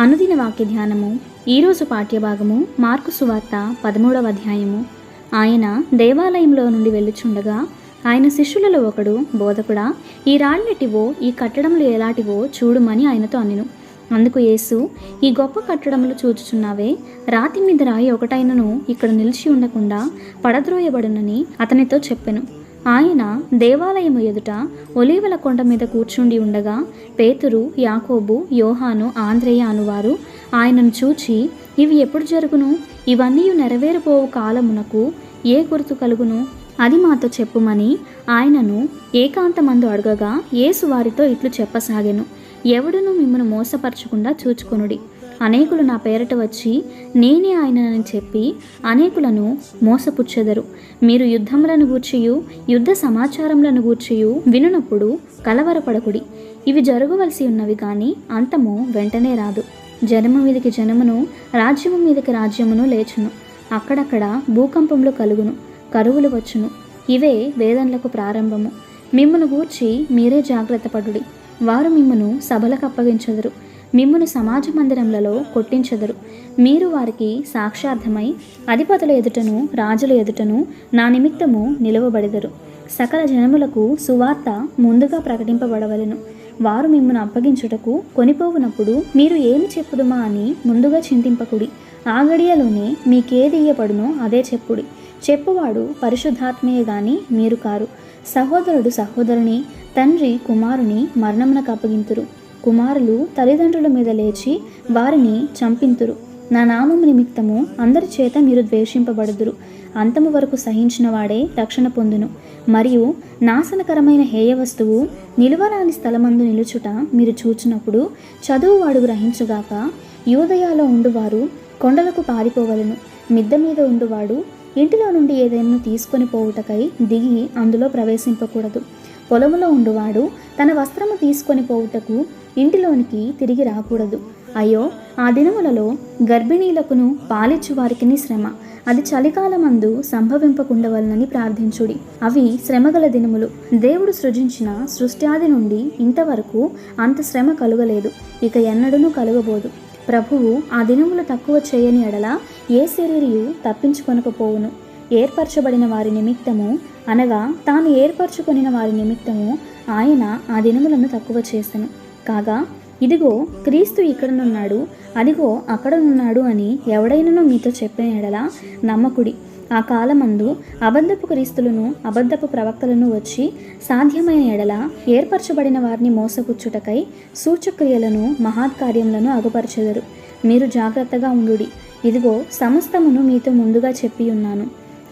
అనుదిన వాక్య ధ్యానము ఈరోజు పాఠ్యభాగము మార్కు సువార్త పదమూడవ అధ్యాయము. ఆయన దేవాలయంలో నుండి వెళ్ళుచుండగా ఆయన శిష్యులలో ఒకడు బోధకుడా ఈ రాళ్ళెటివో ఈ కట్టడములు ఎలాంటివో చూడుమని ఆయనతో అనిను అందుకు యేసు ఈ గొప్ప కట్టడములు చూచుచున్నావే రాతి మీద రాయి ఒకటైనను ఇక్కడ నిలిచి ఉండకుండా పడద్రోయబడునని అతనితో చెప్పెను. ఆయన దేవాలయము ఎదుట ఒలీవల కొండ మీద కూర్చుండి ఉండగా పేతురు యాకోబు యోహాను ఆంధ్రేయ అనువారు ఆయనను చూచి ఇవి ఎప్పుడు జరుగును? ఇవన్నీ నెరవేరిపోవు కాలమునకు ఏ గుర్తు కలుగును? అది మాతో చెప్పుమని ఆయనను ఏకాంతమందు అడగగా యేసు వారితో ఇట్లు చెప్పసాగెను. ఎవడును మిమ్మను మోసపరచకుండా చూచుకొనుడి. అనేకులు నా పేరట వచ్చి నేనే ఆయనని చెప్పి అనేకులను మోసపుచ్చెదరు. మీరు యుద్ధములను గూర్చియు యుద్ధ సమాచారములను గూర్చియు వినునప్పుడు కలవరపడకుడి. ఇవి జరగవలసి ఉన్నవి కానీ అంతము వెంటనే రాదు. జనము మీదకి జనమును రాజ్యము మీదకి రాజ్యమును లేచును. అక్కడక్కడ భూకంపములు కలుగును కరువులు వచ్చును. ఇవే వేదనలకు ప్రారంభము. మిమ్మల్ని గూర్చి మీరే జాగ్రత్త పడుడి వారు మిమ్మను సభలకు అప్పగించెదరు మిమ్మను సమాజ మందిరములలో కొట్టించెదరు. మీరు వారికి సాక్షార్థమై అధిపతుల ఎదుటను రాజుల ఎదుటను నా నిమిత్తము నిలువబడెదరు. సకల జనములకు సువార్త ముందుగా ప్రకటింపబడవలను. వారు మిమ్మను అప్పగించుటకు కొనిపోవునప్పుడు మీరు ఏమి చెప్పుదుమా అని ముందుగా చింతింపకుడి. ఆ గడియలోనే మీకేది ఇయ్యబడునో అదే చెప్పుడి. చెప్పువాడు పరిశుద్ధాత్మయే గాని మీరు కారు. సహోదరుడు సహోదరుని తండ్రి కుమారుని మరణమునకు అప్పగింతురు. కుమారులు తల్లిదండ్రుల మీద లేచి వారిని చంపింతురు. నా నామము నిమిత్తము అందరి చేత మీరు ద్వేషింపబడుదురు. అంతము వరకు సహించిన వాడే రక్షణ పొందును. మరియు నాశనకరమైన హేయ వస్తువు నిలువరాని స్థలమందు నిలుచుట మీరు చూచినప్పుడు చదువువాడు గ్రహించుగాక యూదయాలో ఉండువారు కొండలకు పారిపోవలను. మిద్ద మీద ఉండువాడు ఇంటిలో నుండి ఏదైనా తీసుకొని పోవుటకై దిగి అందులో ప్రవేశింపకూడదు. పొలములో ఉండువాడు తన వస్త్రము తీసుకొని పోవుటకు ఇంటిలోనికి తిరిగి రాకూడదు. అయ్యో ఆ దినములలో గర్భిణీలకును పాలిచ్చు వారికిని శ్రమ. అది చలికాలమందు సంభవింపకుండవలనని ప్రార్థించుడి. అవి శ్రమగల దినములు. దేవుడు సృజించిన సృష్ట్యాది నుండి ఇంతవరకు అంత శ్రమ కలుగలేదు. ఇక ఎన్నడూనూ కలుగబోదు. ప్రభువు ఆ దినములు తక్కువ చేయని ఎడల ఏ శరీరియు తప్పించుకొనకపోవును. ఏర్పరచబడిన వారి నిమిత్తము అనగా తాను ఏర్పరచుకొనిన వారి నిమిత్తము ఆయన ఆ దినములను తక్కువ చేసెను. కాగా ఇదిగో క్రీస్తు ఇక్కడనున్నాడు అదిగో అక్కడనున్నాడు అని ఎవడైనను మీతో చెప్పిన ఎడల నమ్మకుడి. ఆ కాలమందు అబద్ధపు క్రీస్తులను అబద్ధపు ప్రవక్తలను వచ్చి సాధ్యమైన ఎడల ఏర్పరచబడిన వారిని మోసపుచ్చుటకై సూచక్రియలను మహాత్కార్యములను అగుపరచెదరు. మీరు జాగ్రత్తగా ఉండుడి. ఇదిగో సమస్తమును మీతో ముందుగా చెప్పి ఉన్నాను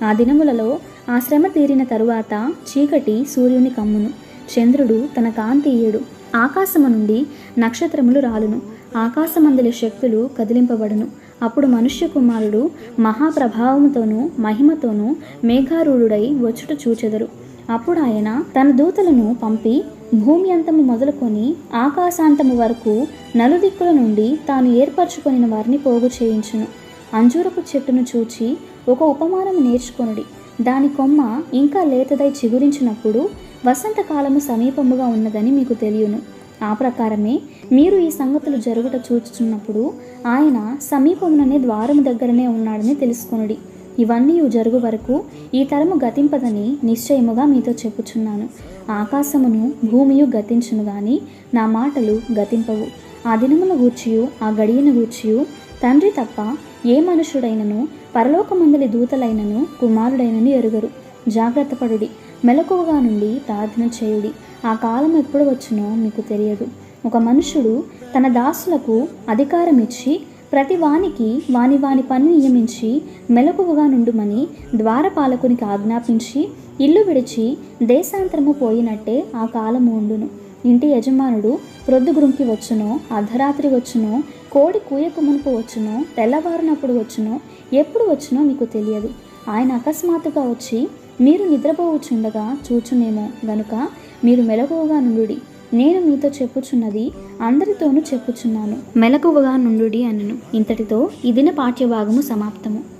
ఆ దినములలో ఆ శ్రమ తీరిన తరువాత చీకటి సూర్యుని కమ్మును. చంద్రుడు తన కాంతి ఇయ్యడు ఆకాశము నుండి నక్షత్రములు రాలును. ఆకాశమందుల శక్తులు కదిలింపబడును. అప్పుడు మనుష్య కుమారుడు మహాప్రభావంతోనూ మహిమతోనూ మేఘారూఢుడై వచ్చుట చూచెదరు. అప్పుడు ఆయన తన దూతలను పంపి భూమి అంతము మొదలుకొని ఆకాశాంతము వరకు నలుదిక్కుల నుండి తాను ఏర్పరచుకొనిన వారిని పోగు చేయించును. అంజూరపు చెట్టును చూచి ఒక ఉపమానం నేర్చుకొనుడి. దాని కొమ్మ ఇంకా లేతదై చిగురించినప్పుడు వసంతకాలము సమీపముగా ఉన్నదని మీకు తెలియను. ఆ ప్రకారమే మీరు ఈ సంగతులు జరుగుట చూచుచున్నప్పుడు ఆయన సమీపముననే ద్వారము దగ్గరనే ఉన్నాడని తెలుసుకొనుడి. ఇవన్నీ జరుగు వరకు ఈ తరము గతింపదని నిశ్చయముగా మీతో చెప్పుచున్నాను. ఆకాశమును భూమియు గతించును గాని నా మాటలు గతింపవు. ఆ దినముల గూర్చియు ఆ గడియను గూర్చియు తండ్రి తప్ప ఏ మనుషుడైనను పరలోకమందలి దూతలైనను కుమారుడైనను ఎరుగరు. జాగ్రత్తపడుడి మెలకువగా నుండి ప్రార్థన చేయుడి. ఆ కాలం ఎప్పుడు వచ్చునో మీకు తెలియదు. ఒక మనుషుడు తన దాసులకు అధికారం ఇచ్చి ప్రతి వానికి వాని వాని పని నియమించి మెలకువగా నుండుమని ద్వారపాలకునికి ఆజ్ఞాపించి ఇల్లు విడిచి దేశాంతరము పోయినట్టే ఆ కాలము ఉండును. ఇంటి యజమానుడు ప్రొద్దుగురుంకి వచ్చునో అర్ధరాత్రి వచ్చునో కోడి కూయకు మునుపు వచ్చునో తెల్లవారినప్పుడు వచ్చునో ఎప్పుడు వచ్చునో మీకు తెలియదు. ఆయన అకస్మాత్తుగా వచ్చి మీరు నిద్రపోవచ్చుండగా చూచునేమో. గనుక మీరు మెలకువగా నుండుడి. నేను మీతో చెప్పుచున్నది అందరితోనూ చెప్పుచున్నాను. మెలకువగా నుండుడి అనను. ఇంతటితో ఈ దిన పాఠ్యభాగము సమాప్తము.